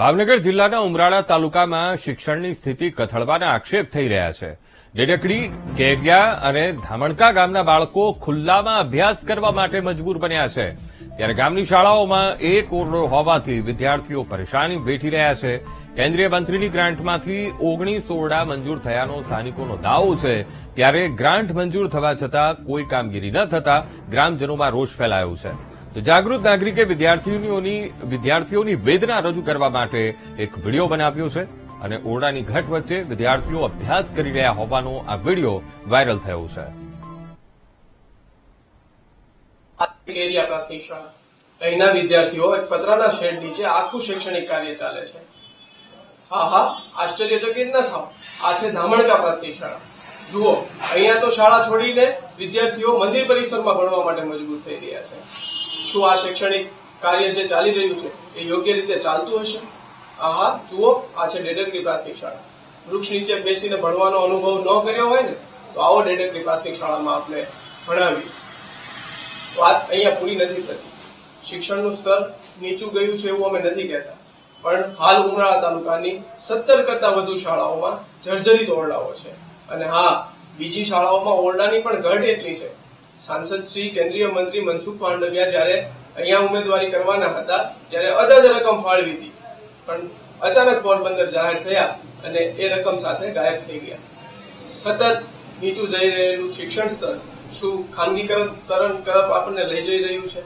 ભાવનગર જિલ્લાના ઉમરાળા તાલુકામાં શિક્ષણની સ્થિતિ કથળવાના આક્ષેપ થઈ રહ્યા છે. ડેડકડી કેગિયા અને ધામણકા ગામના બાળકો ખુલ્લામાં અભ્યાસ કરવા માટે મજબૂર બન્યા છે. ત્યારે ગામની શાળાઓમાં એક ઓરડો હોવાથી વિદ્યાર્થીઓ પરેશાની વેઠી રહ્યા છે. કેન્દ્રીય મંત્રીની ગ્રાન્ટમાંથી ઓગણીસ ઓરડા મંજૂર થયાનો સ્થાનિકોનો દાવો છે. ત્યારે ગ્રાન્ટ મંજૂર થવા છતાં કોઈ કામગીરી ન થતા ગ્રામજનોમાં રોષ ફેલાયો છે. તો જાગૃત નાગરિકે વિદ્યાર્થીઓની વિદ્યાર્થીઓની વેદના રજૂ કરવા માટે એક વીડિયો બનાવ્યો છે અને ઓરડાની ઘટ વચ્ચે વિદ્યાર્થીઓ અભ્યાસ કરી રહ્યા હોવાનો આ વીડિયો વાયરલ થયો છે. અહીંના વિદ્યાર્થીઓ એક પતરાના શેડ નીચે આખું શૈક્ષણિક કાર્ય ચાલે છે. હા હા આશ્ચર્યચકિત ન થાવ. આ છે ધામણકા પ્રાથમિક શાળા. જુઓ, અહીંયા તો શાળા છોડીને વિદ્યાર્થીઓ મંદિર પરિસરમાં ભણવા માટે મજબૂર થઈ રહ્યા છે. શું આ શૈક્ષણિક કાર્ય જે ચાલી રહ્યું છે, એ યોગ્ય રીતે ચાલતું હશે? આહા, જુઓ, આ છે ડેડકની પ્રાથમિક શાળા. વૃક્ષ નીચે બેસીને ભણવાનો અનુભવ ન કર્યો હોય ને, તો આવો ડેડકની પ્રાથમિક શાળામાં આપણે ભણાવી વાત અહીંયા પૂરી નથી થતી. શિક્ષણનું સ્તર નીચું ગયું છે એવું અમે નથી કહેતા. પણ હાલ ઉમરાળા તાલુકાની સત્તર કરતા વધુ શાળાઓમાં જર્જરિત ઓરડાઓ છે. અને હા, બીજી શાળાઓમાં ઓરડાની પણ ઘટ એટલી છે સાંસદ શ્રી, કેન્દ્રીય મંત્રી મનસુખ માંડવિયા જ્યારે અહીંયા ઉમેદવારી કરવાના હતા, ત્યારે અદદ રકમ ફાળવી હતી. પણ અચાનક પોરબંદર જાહેર થયા અને એ રકમ સાથે ગાયબ થઈ ગયા. સતત નીચું જઈ રહેલું શિક્ષણ સ્તર શું ખાનગીકરણ તરફ આપણને લઈ જઈ રહ્યું છે?